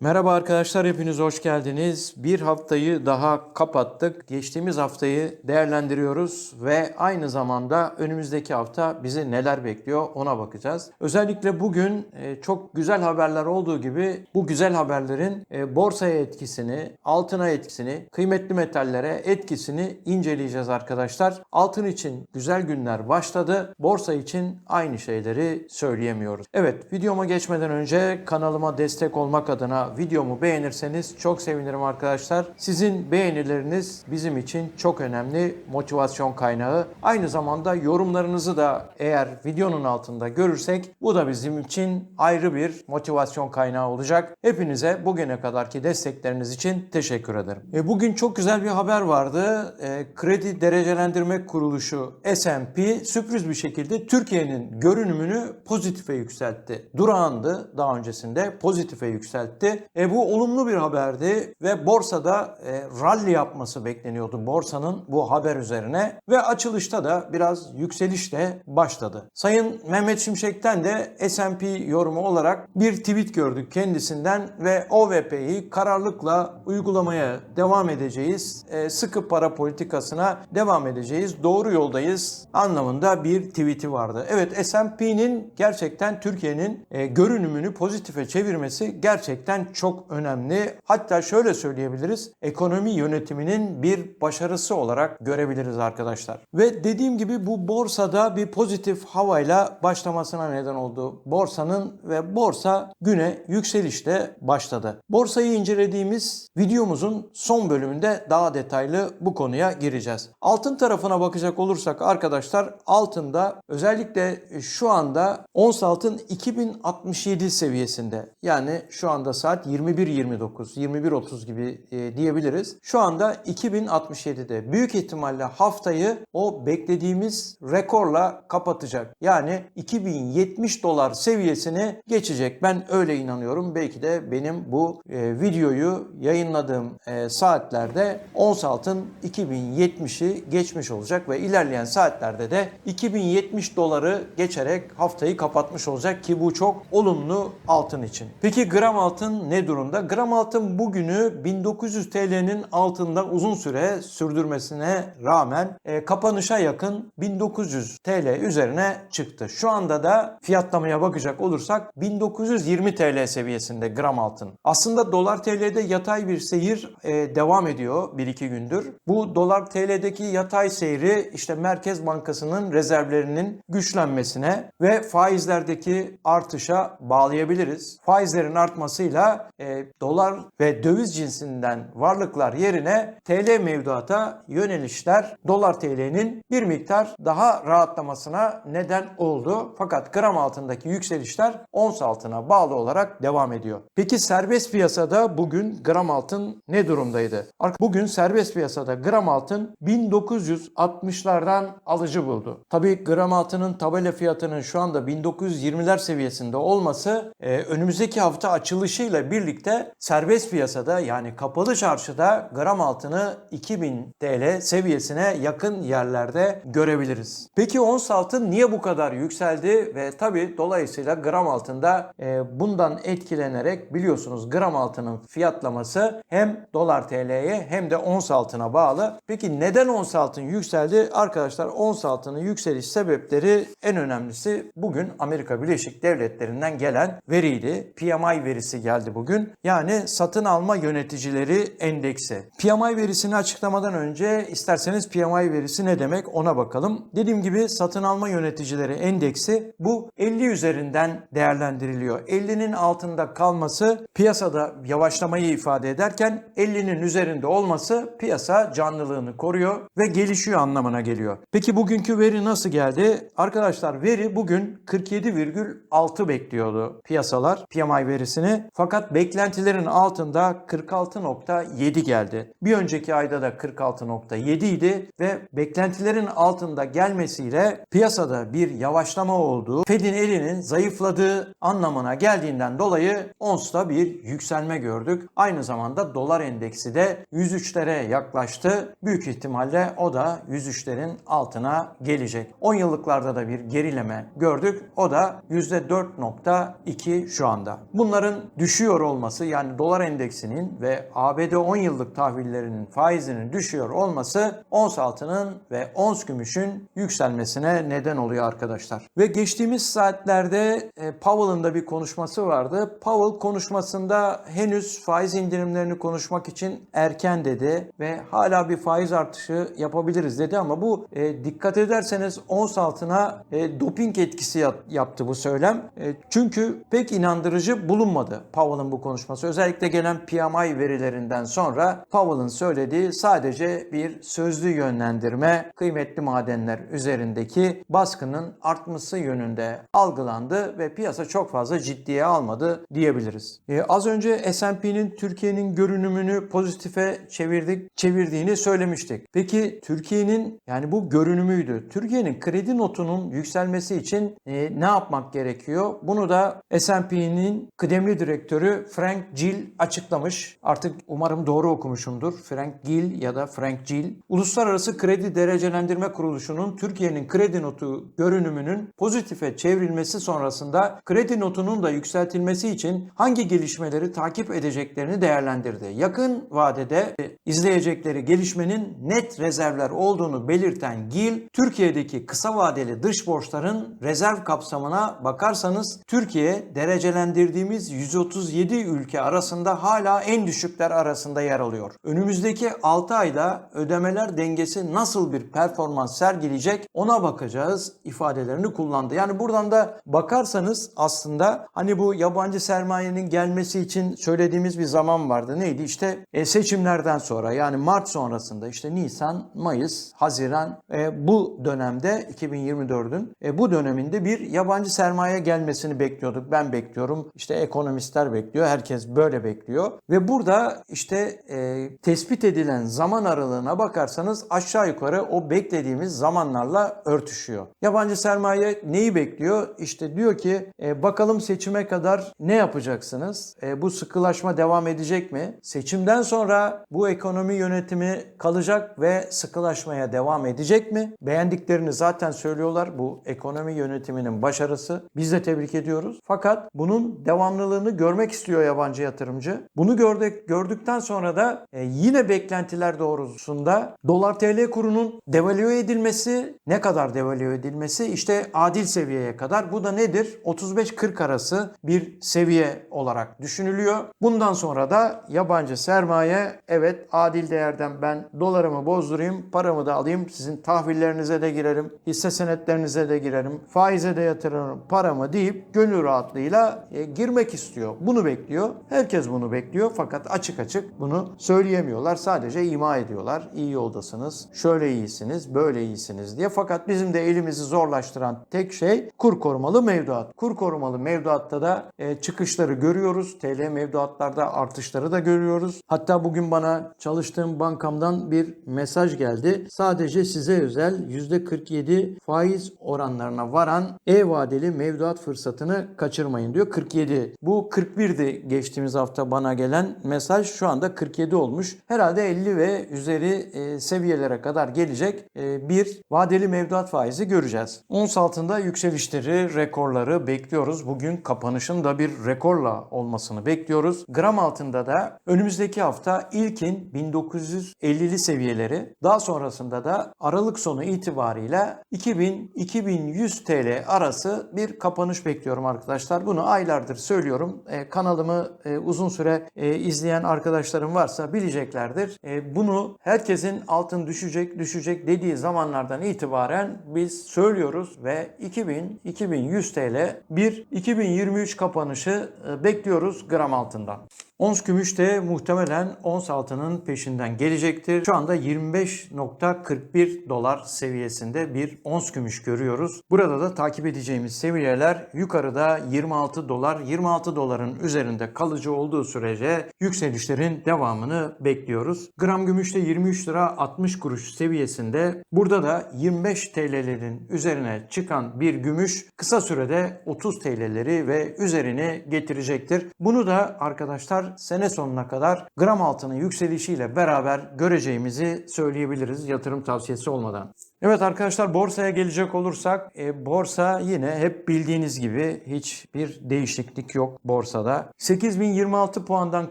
Merhaba arkadaşlar, hepiniz hoş geldiniz. Bir haftayı daha kapattık. Geçtiğimiz haftayı değerlendiriyoruz ve aynı zamanda önümüzdeki hafta bizi neler bekliyor ona bakacağız. Özellikle bugün e, çok güzel haberler olduğu gibi bu güzel haberlerin e, borsaya etkisini, altına etkisini, kıymetli metallere etkisini inceleyeceğiz arkadaşlar. Altın için güzel günler başladı. Borsa için aynı şeyleri söyleyemiyoruz. Evet, videoma geçmeden önce kanalıma destek olmak adına videomu beğenirseniz çok sevinirim arkadaşlar. Sizin beğenileriniz bizim için çok önemli motivasyon kaynağı. Aynı zamanda yorumlarınızı da eğer videonun altında görürsek bu da bizim için ayrı bir motivasyon kaynağı olacak. Hepinize bugüne kadarki destekleriniz için teşekkür ederim. E, bugün çok güzel bir haber vardı. E, Kredi Derecelendirme Kuruluşu S&P sürpriz bir şekilde Türkiye'nin görünümünü pozitife yükseltti. Durağandı daha öncesinde pozitife yükseltti. E, bu olumlu bir haberdi ve borsada e, rally yapması bekleniyordu borsanın bu haber üzerine ve açılışta da biraz yükselişle başladı. Sayın Mehmet Şimşek'ten de S&P yorumu olarak bir tweet gördük kendisinden ve OVP'yi kararlılıkla uygulamaya devam edeceğiz. E, sıkı para politikasına devam edeceğiz. Doğru yoldayız anlamında bir tweet'i vardı. Evet S&P'nin gerçekten Türkiye'nin e, görünümünü pozitife çevirmesi gerçekten çok önemli. Hatta şöyle söyleyebiliriz. Ekonomi yönetiminin bir başarısı olarak görebiliriz arkadaşlar. Ve dediğim gibi bu borsada bir pozitif havayla başlamasına neden oldu. Borsanın ve borsa güne yükselişle başladı. Borsayı incelediğimiz videomuzun son bölümünde daha detaylı bu konuya gireceğiz. Altın tarafına bakacak olursak arkadaşlar altında özellikle şu anda ons altın 2067 seviyesinde. Yani şu anda saat 21.29, 21.30 gibi e, diyebiliriz. Şu anda 2067'de. Büyük ihtimalle haftayı o beklediğimiz rekorla kapatacak. Yani 2070 dolar seviyesini geçecek. Ben öyle inanıyorum. Belki de benim bu e, videoyu yayınladığım e, saatlerde ons altın 2070'i geçmiş olacak ve ilerleyen saatlerde de 2070 doları geçerek haftayı kapatmış olacak ki bu çok olumlu altın için. Peki gram altın ne durumda? Gram altın bugünü 1900 TL'nin altında uzun süre sürdürmesine rağmen e, kapanışa yakın 1900 TL üzerine çıktı. Şu anda da fiyatlamaya bakacak olursak 1920 TL seviyesinde gram altın. Aslında dolar TL'de yatay bir seyir e, devam ediyor 1-2 gündür. Bu dolar TL'deki yatay seyri işte Merkez Bankası'nın rezervlerinin güçlenmesine ve faizlerdeki artışa bağlayabiliriz. Faizlerin artmasıyla e, dolar ve döviz cinsinden varlıklar yerine TL mevduata yönelişler dolar TL'nin bir miktar daha rahatlamasına neden oldu. Fakat gram altındaki yükselişler ons altına bağlı olarak devam ediyor. Peki serbest piyasada bugün gram altın ne durumdaydı? Bugün serbest piyasada gram altın 1960'lardan alıcı buldu. Tabii gram altının tabela fiyatının şu anda 1920'ler seviyesinde olması e, önümüzdeki hafta açılışıyla birlikte serbest piyasada yani kapalı çarşıda gram altını 2000 TL seviyesine yakın yerlerde görebiliriz. Peki ons altın niye bu kadar yükseldi ve tabii dolayısıyla gram altında e, bundan etkilenerek biliyorsunuz gram altının fiyatlaması hem dolar TL'ye hem de ons altına bağlı. Peki neden ons altın yükseldi? Arkadaşlar ons altının yükseliş sebepleri en önemlisi bugün Amerika Birleşik Devletleri'nden gelen veriydi. PMI verisi geldi bugün. Yani satın alma yöneticileri endeksi. PMI verisini açıklamadan önce isterseniz PMI verisi ne demek ona bakalım. Dediğim gibi satın alma yöneticileri endeksi bu 50 üzerinden değerlendiriliyor. 50'nin altında kalması piyasada yavaşlamayı ifade ederken 50'nin üzerinde olması piyasa canlılığını koruyor ve gelişiyor anlamına geliyor. Peki bugünkü veri nasıl geldi? Arkadaşlar veri bugün 47,6 bekliyordu piyasalar PMI verisini. Fakat beklentilerin altında 46.7 geldi. Bir önceki ayda da 46.7 idi ve beklentilerin altında gelmesiyle piyasada bir yavaşlama olduğu, Fed'in elinin zayıfladığı anlamına geldiğinden dolayı onsta bir yükselme gördük. Aynı zamanda dolar endeksi de 103'lere yaklaştı. Büyük ihtimalle o da 103'lerin altına gelecek. 10 yıllıklarda da bir gerileme gördük. O da %4.2 şu anda. Bunların düşüyor düşüyor olması yani dolar endeksinin ve ABD 10 yıllık tahvillerinin faizinin düşüyor olması ons altının ve ons gümüşün yükselmesine neden oluyor arkadaşlar. Ve geçtiğimiz saatlerde e, Powell'ın da bir konuşması vardı. Powell konuşmasında henüz faiz indirimlerini konuşmak için erken dedi ve hala bir faiz artışı yapabiliriz dedi ama bu e, dikkat ederseniz ons altına e, doping etkisi yap- yaptı bu söylem. E, çünkü pek inandırıcı bulunmadı Powell'ın bu konuşması. Özellikle gelen PMI verilerinden sonra Powell'ın söylediği sadece bir sözlü yönlendirme kıymetli madenler üzerindeki baskının artması yönünde algılandı ve piyasa çok fazla ciddiye almadı diyebiliriz. E, az önce S&P'nin Türkiye'nin görünümünü pozitife çevirdik çevirdiğini söylemiştik. Peki Türkiye'nin yani bu görünümüydü. Türkiye'nin kredi notunun yükselmesi için e, ne yapmak gerekiyor? Bunu da S&P'nin kıdemli direktörü Frank Gill açıklamış. Artık umarım doğru okumuşumdur. Frank Gill ya da Frank Gill. Uluslararası Kredi Derecelendirme Kuruluşu'nun Türkiye'nin kredi notu görünümünün pozitife çevrilmesi sonrasında kredi notunun da yükseltilmesi için hangi gelişmeleri takip edeceklerini değerlendirdi. Yakın vadede izleyecekleri gelişmenin net rezervler olduğunu belirten Gill, Türkiye'deki kısa vadeli dış borçların rezerv kapsamına bakarsanız Türkiye derecelendirdiğimiz 137 ülke arasında hala en düşükler arasında yer alıyor. Önümüzdeki 6 ayda ödemeler dengesi nasıl bir performans sergileyecek ona bakacağız ifadelerini kullandı. Yani buradan da bakarsanız aslında hani bu yabancı sermayenin gelmesi için söylediğimiz bir zaman vardı. Neydi? İşte e, seçimlerden sonra yani Mart sonrasında işte Nisan, Mayıs, Haziran e, bu dönemde 2024'ün e, bu döneminde bir yabancı sermaye gelmesini bekliyorduk. Ben bekliyorum. İşte ekonomistler bekliyor. Herkes böyle bekliyor. Ve burada işte e, tespit edilen zaman aralığına bakarsanız aşağı yukarı o beklediğimiz zamanlarla örtüşüyor. Yabancı sermaye neyi bekliyor? İşte diyor ki e, bakalım seçime kadar ne yapacaksınız? E, bu sıkılaşma devam edecek mi? Seçimden sonra bu ekonomi yönetimi kalacak ve sıkılaşmaya devam edecek mi? Beğendiklerini zaten söylüyorlar. Bu ekonomi yönetiminin başarısı. Biz de tebrik ediyoruz. Fakat bunun devamlılığını görmek istiyor yabancı yatırımcı. Bunu gördük, gördükten sonra da e, yine beklentiler doğrultusunda dolar TL kurunun devalüe edilmesi ne kadar devalüe edilmesi işte adil seviyeye kadar. Bu da nedir? 35-40 arası bir seviye olarak düşünülüyor. Bundan sonra da yabancı sermaye evet adil değerden ben dolarımı bozdurayım, paramı da alayım, sizin tahvillerinize de girerim, hisse senetlerinize de girerim, faize de yatırırım paramı deyip gönül rahatlığıyla e, girmek istiyor. Bunu bekliyor. Herkes bunu bekliyor fakat açık açık bunu söyleyemiyorlar. Sadece ima ediyorlar. İyi yoldasınız, şöyle iyisiniz, böyle iyisiniz diye. Fakat bizim de elimizi zorlaştıran tek şey kur korumalı mevduat. Kur korumalı mevduatta da e, çıkışları görüyoruz. TL mevduatlarda artışları da görüyoruz. Hatta bugün bana çalıştığım bankamdan bir mesaj geldi. Sadece size özel %47 faiz oranlarına varan e-vadeli mevduat fırsatını kaçırmayın diyor. 47. Bu 41'di geçtiğimiz hafta bana gelen mesaj. Şu anda 47 olmuş. Herhalde 50 ve üzeri e, seviyelere kadar gelecek e, bir vadeli mevduat faizi göreceğiz. Ons altında yükselişleri, rekorları bekliyoruz. Bugün kapanışın da bir rekorla olmasını bekliyoruz. Gram altında da önümüzdeki hafta ilkin 1950'li seviyeleri daha sonrasında da Aralık sonu itibariyle 2000-2100 TL arası bir kapanış bekliyorum arkadaşlar. Bunu aylardır söylüyorum. E, kanalımı e, uzun süre e, izleyen arkadaşlarım varsa bileceklerdir. E, bunu herkesin altın düşecek düşecek dediği zamanlardan itibaren biz söylüyoruz ve 2000-2100 TL bir 2023 kapanışı e, bekliyoruz gram altından. Ons gümüş de muhtemelen ons altının peşinden gelecektir. Şu anda 25.41 dolar seviyesinde bir ons gümüş görüyoruz. Burada da takip edeceğimiz seviyeler yukarıda 26 dolar. 26 doların üzerinde kalıcı olduğu sürece yükselişlerin devamını bekliyoruz. Gram gümüş de 23 lira 60 kuruş seviyesinde. Burada da 25 TL'lerin üzerine çıkan bir gümüş kısa sürede 30 TL'leri ve üzerini getirecektir. Bunu da arkadaşlar sene sonuna kadar gram altının yükselişiyle beraber göreceğimizi söyleyebiliriz yatırım tavsiyesi olmadan. Evet arkadaşlar borsaya gelecek olursak e, borsa yine hep bildiğiniz gibi hiçbir değişiklik yok borsada. 8026 puandan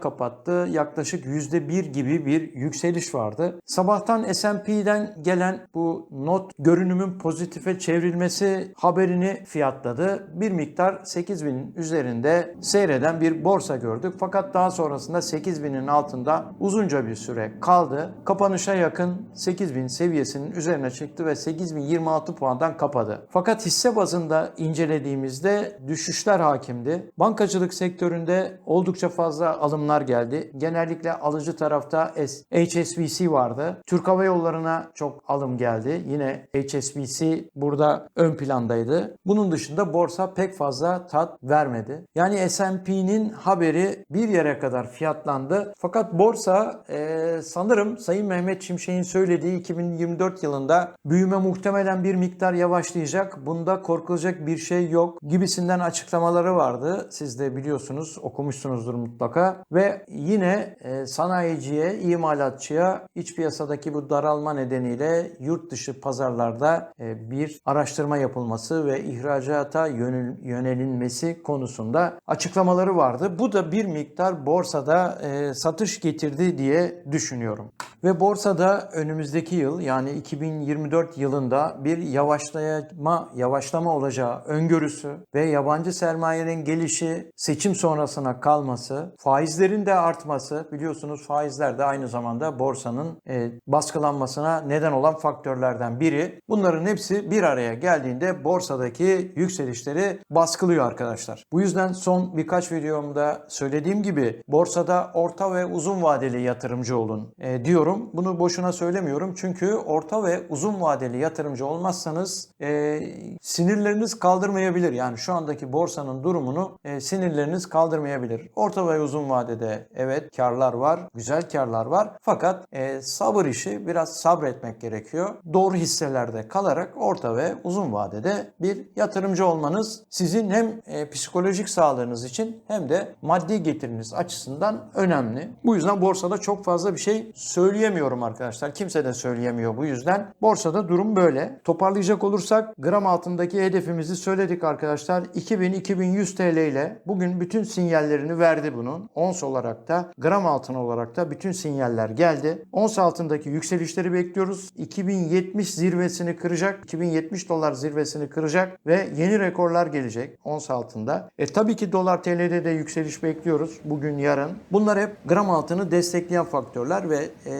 kapattı. Yaklaşık %1 gibi bir yükseliş vardı. Sabahtan S&P'den gelen bu not görünümün pozitife çevrilmesi haberini fiyatladı. Bir miktar 8000'in üzerinde seyreden bir borsa gördük. Fakat daha sonrasında 8000'in altında uzunca bir süre kaldı. Kapanışa yakın 8000 seviyesinin üzerine çıktı ve 8026 puandan kapadı. Fakat hisse bazında incelediğimizde düşüşler hakimdi. Bankacılık sektöründe oldukça fazla alımlar geldi. Genellikle alıcı tarafta HSBC vardı. Türk Hava Yolları'na çok alım geldi. Yine HSBC burada ön plandaydı. Bunun dışında borsa pek fazla tat vermedi. Yani S&P'nin haberi bir yere kadar fiyatlandı. Fakat borsa e, sanırım Sayın Mehmet Şimşek'in söylediği 2024 yılında büyüme muhtemelen bir miktar yavaşlayacak. Bunda korkulacak bir şey yok gibisinden açıklamaları vardı. Siz de biliyorsunuz, okumuşsunuzdur mutlaka. Ve yine e, sanayiciye, imalatçıya iç piyasadaki bu daralma nedeniyle yurt dışı pazarlarda e, bir araştırma yapılması ve ihracata yönel- yönelinmesi konusunda açıklamaları vardı. Bu da bir miktar borsada e, satış getirdi diye düşünüyorum. Ve borsada önümüzdeki yıl yani 2024 yılında bir yavaşlama yavaşlama olacağı öngörüsü ve yabancı sermayenin gelişi, seçim sonrasına kalması, faizlerin de artması biliyorsunuz faizler de aynı zamanda borsanın e, baskılanmasına neden olan faktörlerden biri. Bunların hepsi bir araya geldiğinde borsadaki yükselişleri baskılıyor arkadaşlar. Bu yüzden son birkaç videomda söylediğim gibi borsada orta ve uzun vadeli yatırımcı olun e, diyorum. Bunu boşuna söylemiyorum çünkü orta ve uzun vadeli yatırımcı olmazsanız e, sinirleriniz kaldırmayabilir. Yani şu andaki borsanın durumunu e, sinirleriniz kaldırmayabilir. Orta ve uzun vadede evet karlar var, güzel karlar var. Fakat e, sabır işi biraz sabretmek gerekiyor. Doğru hisselerde kalarak orta ve uzun vadede bir yatırımcı olmanız sizin hem e, psikolojik sağlığınız için hem de maddi getiriniz açısından önemli. Bu yüzden borsada çok fazla bir şey söyleyemiyorum arkadaşlar. Kimse de söyleyemiyor bu yüzden. Borsada durum böyle. Toparlayacak olursak gram altındaki hedefimizi söyledik arkadaşlar. 2000-2100 TL ile bugün bütün sinyallerini verdi bunun. Ons olarak da gram altın olarak da bütün sinyaller geldi. Ons altındaki yükselişleri bekliyoruz. 2070 zirvesini kıracak. 2070 dolar zirvesini kıracak ve yeni rekorlar gelecek ons altında. E tabii ki dolar TL'de de yükseliş bekliyoruz bugün yarın. Bunlar hep gram altını destekleyen faktörler ve e,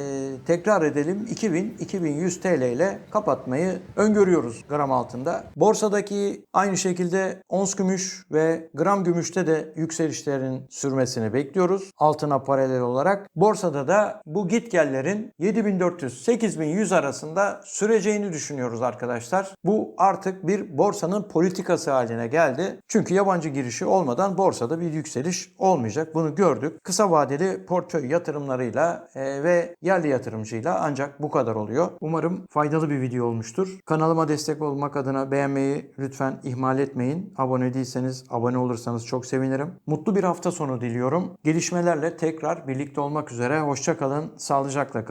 tekrar edelim 2000-2100 TL ile kapatmayı öngörüyoruz gram altında. Borsadaki aynı şekilde ons gümüş ve gram gümüşte de yükselişlerin sürmesini bekliyoruz. Altına paralel olarak. Borsada da bu gitgellerin 7400-8100 arasında süreceğini düşünüyoruz arkadaşlar. Bu artık bir borsanın politikası haline geldi. Çünkü yabancı girişi olmadan borsada bir yükseliş olmayacak. Bunu gördük. Kısa vadeli portföy yatırımlarıyla e, ve yerli yatırımcıyla ancak bu kadar oluyor. Umarım faydalı bir video olmuştur. Kanalıma destek olmak adına beğenmeyi lütfen ihmal etmeyin. Abone değilseniz abone olursanız çok sevinirim. Mutlu bir hafta sonu diliyorum. Gelişmelerle tekrar birlikte olmak üzere. Hoşçakalın, sağlıcakla kalın.